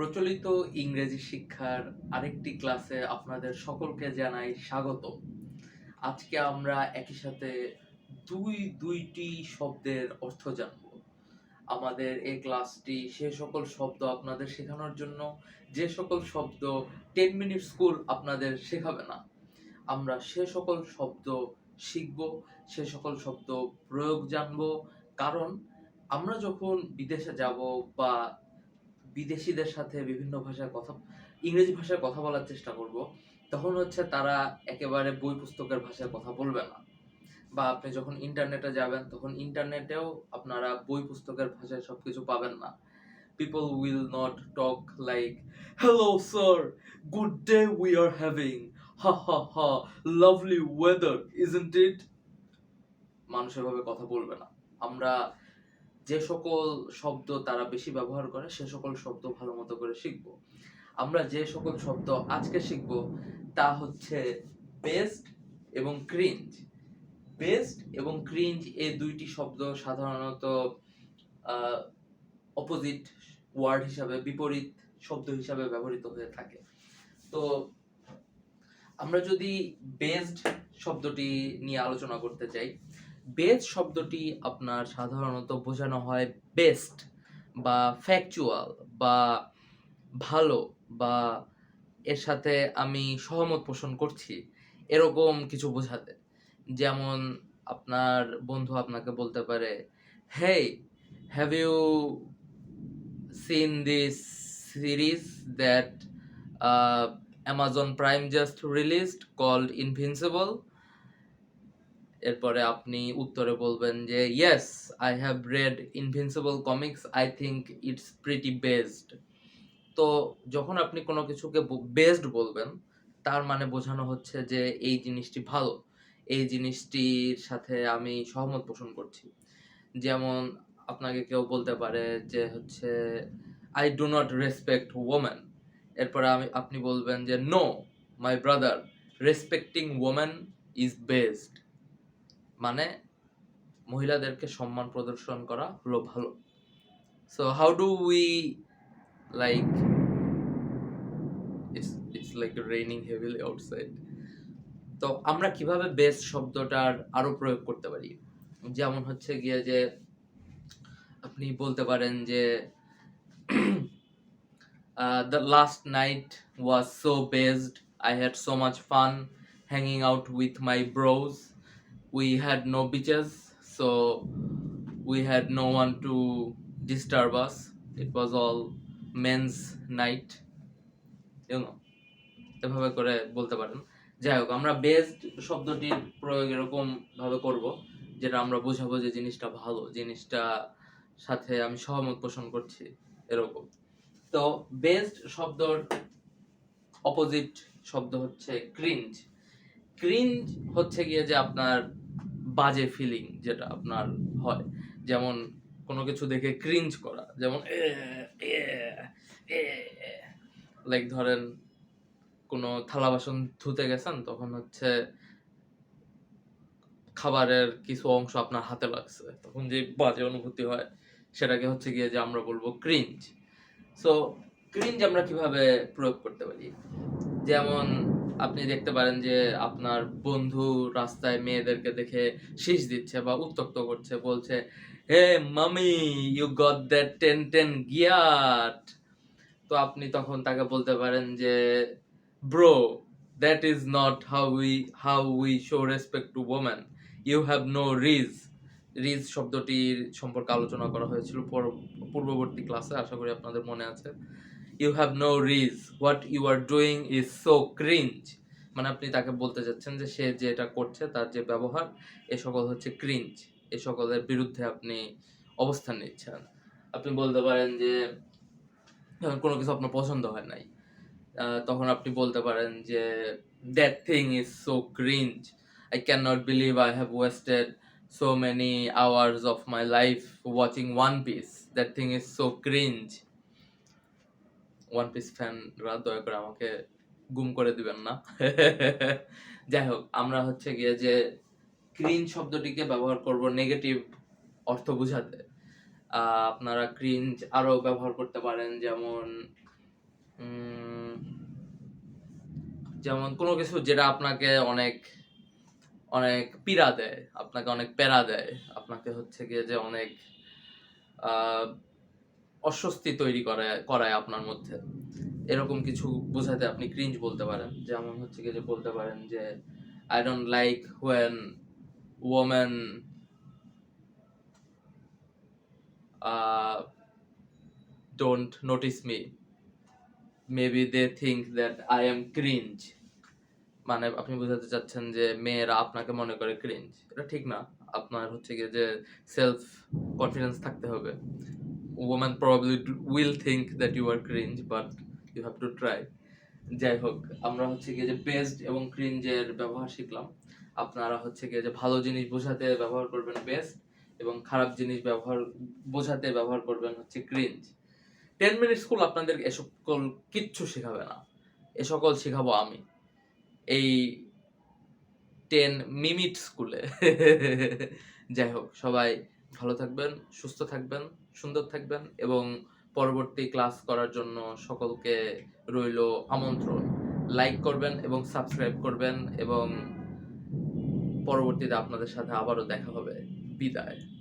প্রচলিত ইংরেজি শিক্ষার আরেকটি ক্লাসে আপনাদের সকলকে জানাই স্বাগত আজকে আমরা একই সাথে দুই, দুইটি শব্দের অর্থ জানব। আমাদের এই ক্লাসটি সে সকল শব্দ আপনাদের শেখানোর জন্য, যে সকল শব্দ টেন মিনিট স্কুল আপনাদের শেখাবে না, আমরা সে সকল শব্দ শিখব, সে সকল শব্দ প্রয়োগ জানব। কারণ আমরা যখন বিদেশে যাব বা বিদেশিদের সাথে বিভিন্ন ভাষায় কথা, ইংরেজি ভাষায় কথা বলার চেষ্টা করব, তখন হচ্ছে তারা একেবারে বই পুস্তকের ভাষায় কথা বলবে না। বা আপনি যখন ইন্টারনেটে যাবেন, তখন ইন্টারনেটেও আপনারা বই পুস্তকের ভাষায় সবকিছু পাবেন না। People will not talk like hello sir good day we are having ha ha lovely weather isn't it মানুষ এভাবে কথা বলবে না। আমরা যে সকল শব্দ তারা বেশি ব্যবহার করে, সে সকল শব্দ ভালো মতো করে শিখব। আমরা যে সকল শব্দ আজকে শিখব তা হচ্ছে বেস্ট এবং ক্রিঞ্জ বেস্ট এবং ক্রিঞ্জ এই দুইটি শব্দ সাধারণত অপোজিট ওয়ার্ড হিসাবে, বিপরীত শব্দ হিসাবে ব্যবহৃত হয়ে থাকে। তো আমরা যদি বেস্ট শব্দটি নিয়ে আলোচনা করতে চাই বেস্ট শব্দটি আপনার সাধারণত বোঝানো হয় বেস্ট বা ফ্যাকচুয়াল বা ভালো বা এর সাথে আমি সহমত পোষণ করছি। এরকম কিছু বোঝাতে। যেমন আপনার বন্ধু আপনাকে বলতে পারে hey have you seen this series that Amazon Prime just released called Invincible এরপরে আপনি উত্তরে বলবেন যে yes I have read Invincible comics I think it's pretty best তো যখন আপনি কোনো কিছুকে বেস্ট বলবেন, তার মানে বোঝানো হচ্ছে যে, এই জিনিসটি ভালো। এই জিনিসটির সাথে আমি সহমত পোষণ করছি। যেমন আপনাকে কেউ বলতে পারে যে, হচ্ছে I do not respect women এরপরে আমি, আপনি বলবেন যে no my brother respecting women is best মানে মহিলাদেরকে সম্মান প্রদর্শন করা হলো ভালো। So how do we like it's like raining heavily outside তো আমরা কীভাবে বেস্ট শব্দটার আরও প্রয়োগ করতে পারি? যেমন হচ্ছে গিয়ে যে আপনি বলতে পারেন যে the last night was so best I had so much fun hanging out with my bros we had no beaches, so we had no one to disturb us. It was all men's night, you know, এভাবে করে বলতে পারেন। যাই হোক, আমরা best শব্দটির প্রয়োগ এরকম ভাবে করব, যেটা আমরা বোঝাবো যে জিনিসটা ভালো, জিনিসটা সাথে আমি সহমত পোষণ করছি এরকম। তো বেস্ট শব্দর অপোজিট শব্দ হচ্ছে ক্রিঞ্জ ক্রিঞ্জ হচ্ছে গিয়ে যে আপনার বাজে ফিলিং যেটা আপনার হয়। যেমন কোনো কিছু দেখে ক্রিঞ্জ করা, যেমন লাইক ধরেন, কোনো থালা বাসন ধুতে গেছেন, তখন হচ্ছে খাবারের কিছু অংশ আপনার হাতে লাগছে। তখন যে বাজে অনুভূতি হয়, সেটাকে হচ্ছে গিয়ে যে আমরা বলব ক্রিঞ্জ সো ক্রিঞ্জ আমরা কীভাবে প্রয়োগ করতে পারি? যেমন আপনি দেখতে পারেন যে আপনার বন্ধু রাস্তায় মেয়েদেরকে দেখে শীষ দিচ্ছে বা উত্তক্ত করছে, বলছে, hey mommy you got that ten ten gyatt তো আপনি তখন তাকে বলতে পারেন যে bro that is not how we how we show respect to women you have no rizz rizz শব্দটির সম্পর্কে আলোচনা করা হয়েছিল পূর্ববর্তী ক্লাসে আশা করি আপনাদের মনে আছে। You have no rizz what you are doing is so cringe মানে আপনি তাকে বলতে চাচ্ছেন যে সে যেটা করছে, তার যে ব্যবহার, এ সকল হচ্ছে ক্রিঞ্জ এ সকলের বিরুদ্ধে আপনি অবস্থান নিচ্ছেন। আপনি বলতে পারেন যে কোনো কিছু আপনার পছন্দ হয় নাই তখন আপনি বলতে পারেন যে that thing is so cringe I can not believe I have wasted so many hours of my life watching One Piece that thing is so cringe One Piece ফ্যানরা দয়া করে আমাকে গুম করে দিবেন না। যাই হোক, আমরা হচ্ছে গিয়ে যে ক্রিন শব্দটিকে ব্যবহার করব নেগেটিভ অর্থ বোঝাতে। আপনারা ক্রিঞ্জ আরও ব্যবহার করতে পারেন, যেমন যেমন কোনো কিছু যেটা আপনাকে অনেক অনেক পীড়া দেয়, আপনাকে অনেক প্যারা দেয়, আপনাকে হচ্ছে গিয়ে যে অনেক অস্বস্তি তৈরি করে, করায় আপনার মধ্যে। এরকম কিছু বোঝাতে আপনি ক্রিঞ্জ বলতে পারেন। যেমন হচ্ছে গিয়ে যে বলতে পারেন যে I don't like when women don't notice me maybe they think that I am cringe মানে আপনি বোঝাতে চাচ্ছেন যে মেয়েরা আপনাকে মনে করে ক্রিঞ্জ এটা ঠিক না। আপনার হচ্ছে গিয়ে যে সেলফ কনফিডেন্স থাকতে হবে। Probably d- will think that you are cringe, but you have to try যাই হোক, আমরা হচ্ছে গিয়ে যে বেস্ট এবং ক্রিঞ্জের ব্যবহার শিখলাম। আপনারা হচ্ছে গিয়ে যে ভালো জিনিস বোঝাতে ব্যবহার করবেন বেস্ট এবং খারাপ জিনিস ব্যবহার, বোঝাতে ব্যবহার করবেন হচ্ছে ক্রিঞ্জ টেন মিনিট স্কুল আপনাদের এ সকল কিচ্ছু শেখাবে না। এ সকল শেখাবো আমি। এই টেন মিমিট স্কুলে যাই হোক, সবাই ভালো থাকবেন, সুস্থ থাকবেন, সুন্দর থাকবেন এবং পরবর্তী ক্লাস করার জন্য সকলকে রইল আমন্ত্রণ। লাইক করবেন এবং সাবস্ক্রাইব করবেন এবং পরবর্তীতে আপনাদের সাথে আবারও দেখা হবে। বিদায়।